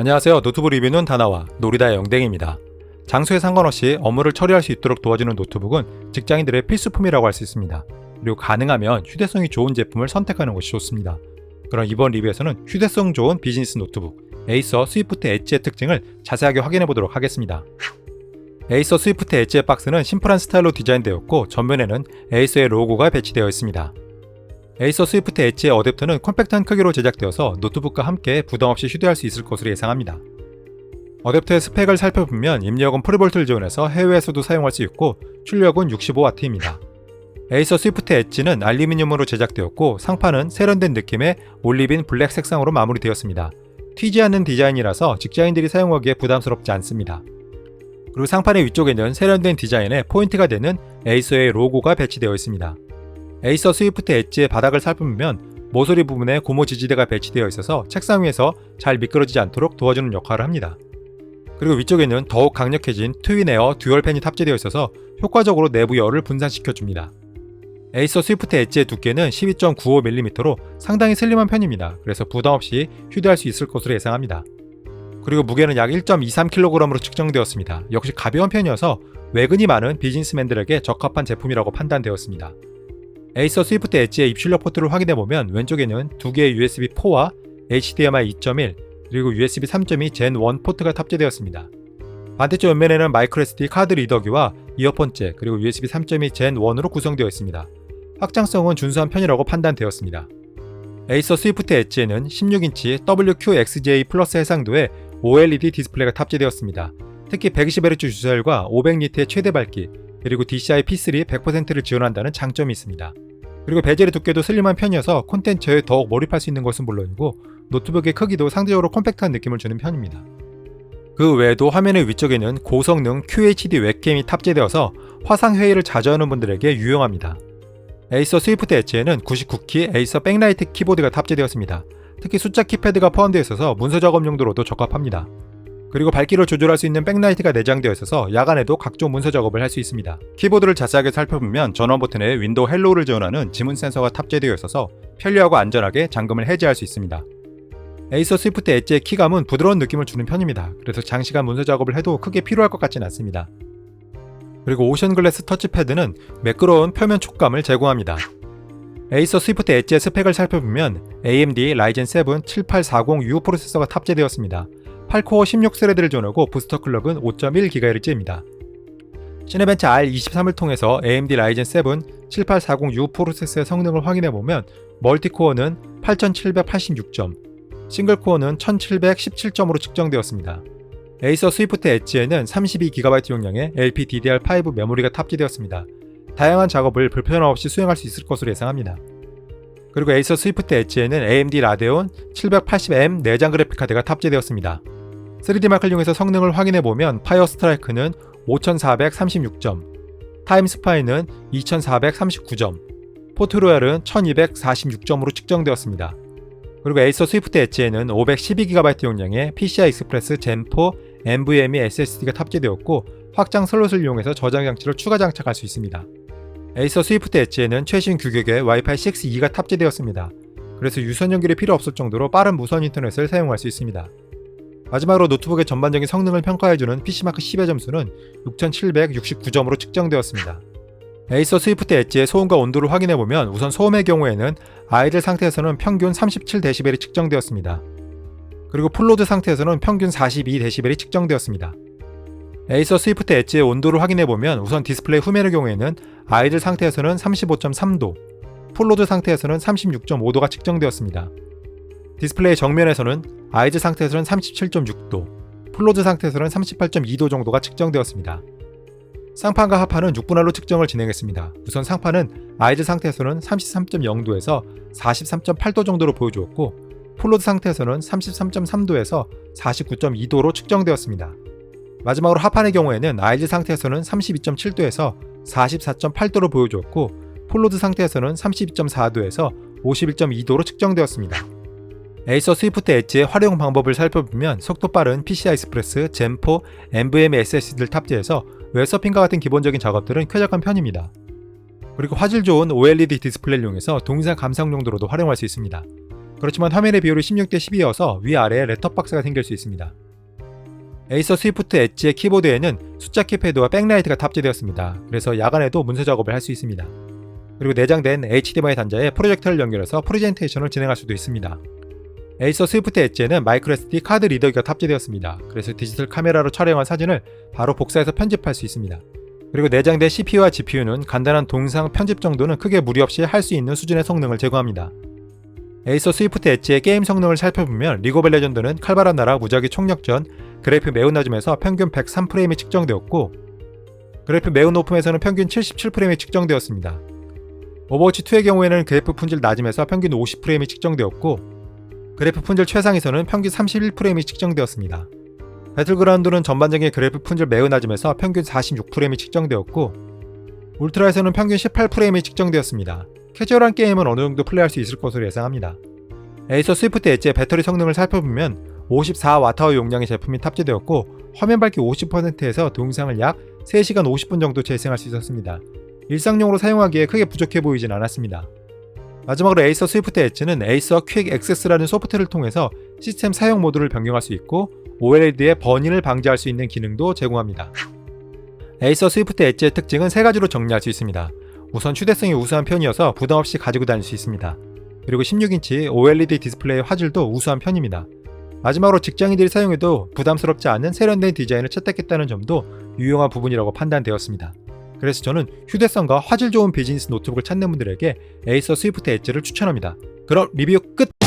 안녕하세요. 노트북 리뷰는 다나와 놀이다의 영댕입니다. 장소에 상관없이 업무를 처리할 수 있도록 도와주는 노트북은 직장인들의 필수품이라고 할 수 있습니다. 그리고 가능하면 휴대성이 좋은 제품을 선택하는 것이 좋습니다. 그럼 이번 리뷰에서는 휴대성 좋은 비즈니스 노트북 에이서 스위프트 엣지의 특징을 자세하게 확인해 보도록 하겠습니다. 에이서 스위프트 엣지의 박스는 심플한 스타일로 디자인되었고 전면에는 에이서의 로고가 배치되어 있습니다. 에이서 스위프트 엣지의 어댑터는 컴팩트한 크기로 제작되어서 노트북과 함께 부담 없이 휴대할 수 있을 것으로 예상합니다. 어댑터의 스펙을 살펴보면 입력은 프리볼트를 지원해서 해외에서도 사용할 수 있고 출력은 65W입니다. 에이서 스위프트 엣지는 알루미늄으로 제작되었고 상판은 세련된 느낌의 올리빈 블랙 색상으로 마무리되었습니다. 튀지 않는 디자인이라서 직장인들이 사용하기에 부담스럽지 않습니다. 그리고 상판의 위쪽에는 세련된 디자인에 포인트가 되는 에이서의 로고가 배치되어 있습니다. 에이서 스위프트 엣지의 바닥을 살펴보면 모서리 부분에 고무 지지대가 배치되어 있어서 책상 위에서 잘 미끄러지지 않도록 도와주는 역할을 합니다. 그리고 위쪽에는 더욱 강력해진 트윈 에어 듀얼 팬이 탑재되어 있어서 효과적으로 내부 열을 분산시켜 줍니다. 에이서 스위프트 엣지의 두께는 12.95mm로 상당히 슬림한 편입니다. 그래서 부담 없이 휴대할 수 있을 것으로 예상합니다. 그리고 무게는 약 1.23kg으로 측정되었습니다. 역시 가벼운 편이어서 외근이 많은 비즈니스맨들에게 적합한 제품이라고 판단되었습니다. 에이서 스위프트 엣지의 입출력 포트를 확인해 보면 왼쪽에는 두 개의 USB 4와 HDMI 2.1 그리고 USB 3.2 Gen 1 포트가 탑재되었습니다. 반대쪽 옆면에는 마이크로 SD 카드 리더기와 이어폰 잭 그리고 USB 3.2 Gen 1으로 구성되어 있습니다. 확장성은 준수한 편이라고 판단되었습니다. 에이서 스위프트 엣지에는 16인치 WQXJ 플러스 해상도의 OLED 디스플레이가 탑재되었습니다. 특히 120Hz 주사율과 500니트의 최대 밝기, 그리고 DCI P3 100%를 지원한다는 장점이 있습니다. 그리고 베젤의 두께도 슬림한 편이어서 콘텐츠에 더욱 몰입할 수 있는 것은 물론이고 노트북의 크기도 상대적으로 컴팩트한 느낌을 주는 편입니다. 그 외에도 화면의 위쪽에는 고성능 QHD 웹캠이 탑재되어서 화상 회의를 자주 하는 분들에게 유용합니다. 에이서 스위프트 엣지에는 99키 에이서 백라이트 키보드가 탑재되었습니다. 특히 숫자 키패드가 포함되어 있어서 문서 작업 용도로도 적합합니다. 그리고 밝기를 조절할 수 있는 백라이트가 내장되어 있어서 야간에도 각종 문서 작업을 할 수 있습니다. 키보드를 자세하게 살펴보면 전원 버튼에 윈도우 헬로우를 지원하는 지문 센서가 탑재되어 있어서 편리하고 안전하게 잠금을 해제할 수 있습니다. 에이서 스위프트 엣지의 키감은 부드러운 느낌을 주는 편입니다. 그래서 장시간 문서 작업을 해도 크게 필요할 것 같진 않습니다. 그리고 오션 글래스 터치패드는 매끄러운 표면 촉감을 제공합니다. 에이서 스위프트 엣지의 스펙을 살펴보면 AMD 라이젠 7 7840U 프로세서가 탑재되었습니다. 8코어 16스레드를 지원하고 부스터 클럭은 5.1GHz입니다. 시네벤치 R23을 통해서 AMD 라이젠 7 7840U 프로세서의 성능을 확인해보면 멀티코어는 8786점, 싱글코어는 1717점으로 측정되었습니다. 에이서 스위프트 엣지에는 32GB 용량의 LPDDR5 메모리가 탑재되었습니다. 다양한 작업을 불편 없이 수행할 수 있을 것으로 예상합니다. 그리고 에이서 스위프트 엣지에는 AMD 라데온 780M 내장 그래픽 카드가 탑재되었습니다. 3D 마크를 이용해서 성능을 확인해 보면 파이어 스트라이크는 5436점, 타임 스파이는 2439점, 포트로얄은 1246점으로 측정되었습니다. 그리고 에이서 스위프트 엣지에는 512GB 용량의 PCI 익스프레스 젠4 NVMe SSD가 탑재되었고 확장 슬롯을 이용해서 저장 장치를 추가 장착할 수 있습니다. 에이서 스위프트 엣지에는 최신 규격의 와이파이 6E가 탑재되었습니다. 그래서 유선 연결이 필요 없을 정도로 빠른 무선 인터넷을 사용할 수 있습니다. 마지막으로 노트북의 전반적인 성능을 평가해주는 PC마크 10의 점수는 6769점으로 측정되었습니다. 에이서 스위프트 엣지의 소음과 온도를 확인해보면 우선 소음의 경우에는 아이들 상태에서는 평균 37dB이 측정되었습니다. 그리고 풀로드 상태에서는 평균 42dB이 측정되었습니다. 에이서 스위프트 엣지의 온도를 확인해보면 우선 디스플레이 후면의 경우에는 아이들 상태에서는 35.3도, 풀로드 상태에서는 36.5도가 측정되었습니다. 디스플레이 정면에서는 아이들 상태에서는 37.6도, 풀로드 상태에서는 38.2도 정도가 측정되었습니다. 상판과 하판은 6분할로 측정을 진행했습니다. 우선 상판은 아이들 상태에서는 33.0도에서 43.8도 정도로 보여주었고 풀로드 상태에서는 33.3도에서 49.2도로 측정되었습니다. 마지막으로 하판의 경우에는 아이들 상태에서는 32.7도에서 44.8도로 보여주었고 풀로드 상태에서는 32.4도에서 51.2도로 측정되었습니다. 에이서 스위프트 엣지의 활용 방법을 살펴보면 속도 빠른 PCI 익스프레스, 젠4, NVMe SSD를 탑재해서 웹서핑과 같은 기본적인 작업들은 쾌적한 편입니다. 그리고 화질 좋은 OLED 디스플레이를 이용해서 동영상 감상 용도로도 활용할 수 있습니다. 그렇지만 화면의 비율이 16대 12여서 위아래에 레터박스가 생길 수 있습니다. 에이서 스위프트 엣지의 키보드에는 숫자 키패드와 백라이트가 탑재되었습니다. 그래서 야간에도 문서 작업을 할 수 있습니다. 그리고 내장된 HDMI 단자에 프로젝터를 연결해서 프레젠테이션을 진행할 수도 있습니다. 에이서 스위프트 엣지에는 마이크로 SD 카드 리더기가 탑재되었습니다. 그래서 디지털 카메라로 촬영한 사진을 바로 복사해서 편집할 수 있습니다. 그리고 내장된 CPU와 GPU는 간단한 동상 편집 정도는 크게 무리 없이 할 수 있는 수준의 성능을 제공합니다. 에이서 스위프트 엣지의 게임 성능을 살펴보면 리그 오브 레전드는 칼바람 나라 무작위 총력전 그래픽 매우 낮음에서 평균 103프레임이 측정되었고 그래픽 매우 높음에서는 평균 77프레임이 측정되었습니다. 오버워치 2의 경우에는 그래픽 품질 낮음에서 평균 50프레임이 측정되었고 그래픽 품질 최상에서는 평균 31프레임이 측정되었습니다. 배틀그라운드는 전반적인 그래픽 품질 매우 낮음에서 평균 46프레임이 측정되었고 울트라에서는 평균 18프레임이 측정되었습니다. 캐주얼한 게임은 어느 정도 플레이할 수 있을 것으로 예상합니다. 에이서 스위프트 엣지의 배터리 성능을 살펴보면 54Wh 용량의 제품이 탑재되었고 화면 밝기 50%에서 동영상을 약 3시간 50분 정도 재생할 수 있었습니다. 일상용으로 사용하기에 크게 부족해 보이진 않았습니다. 마지막으로 에이서 스위프트 엣지는 에이서 퀵 액세스라는 소프트를 통해서 시스템 사용 모드를 변경할 수 있고 OLED의 번인을 방지할 수 있는 기능도 제공합니다. 에이서 스위프트 엣지의 특징은 세 가지로 정리할 수 있습니다. 우선 휴대성이 우수한 편이어서 부담 없이 가지고 다닐 수 있습니다. 그리고 16인치 OLED 디스플레이 화질도 우수한 편입니다. 마지막으로 직장인들이 사용해도 부담스럽지 않은 세련된 디자인을 채택했다는 점도 유용한 부분이라고 판단되었습니다. 그래서 저는 휴대성과 화질 좋은 비즈니스 노트북을 찾는 분들에게 에이서 스위프트 엣지를 추천합니다. 그럼 리뷰 끝!